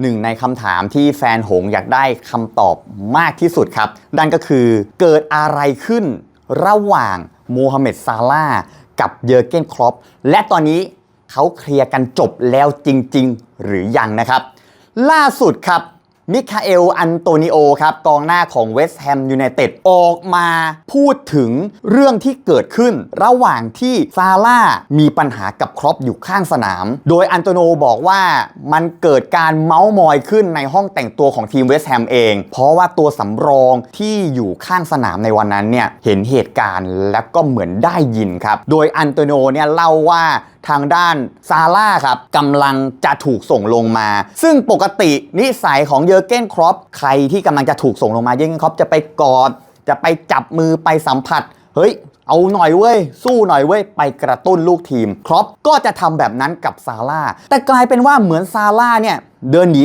หนึ่งในคำถามที่แฟนหงอยากได้คำตอบมากที่สุดครับนั่นก็คือเกิดอะไรขึ้นระหว่างโมฮัมเหม็ดซาลาห์กับเยอร์เกนครอปและตอนนี้เขาเคลียร์กันจบแล้วจริง ๆ หรือยังนะครับ ล่าสุดครับ มิคาเอล อันโตนิโอครับกองหน้าของเวสต์แฮมยูไนเต็ดออกมาพูดถึงเรื่องที่เกิดขึ้น ระหว่างที่ซาร่ามีปัญหากับครอปอยู่ข้างสนาม โดยอันโตโนบอกว่ามันเกิดการเมาส์มอยขึ้นในห้องแต่งตัวของทีมเวสต์แฮมเอง เพราะว่าตัวสำรองที่อยู่ข้างสนามในวันนั้นเนี่ยเห็นเหตุการณ์แล้วก็เหมือนได้ยินครับ โดยอันโตโนเนี่ยเล่าว่าทางด้านซาร่าครับกำลังจะถูกส่งลงมา ซึ่งปกตินิสัยของเยอร์เกนครอปใครที่กำลังจะถูกส่งลงมาเยอร์เกนครอปจะไปกอด จะไปจับมือไปสัมผัส เฮ้ย เอาหน่อยเว้ย สู้หน่อยเว้ย ไปกระตุ้นลูกทีม ครอปก็จะทำแบบนั้นกับซาร่าแต่กลายเป็นว่าเหมือนซาร่าเนี่ยเดินหนี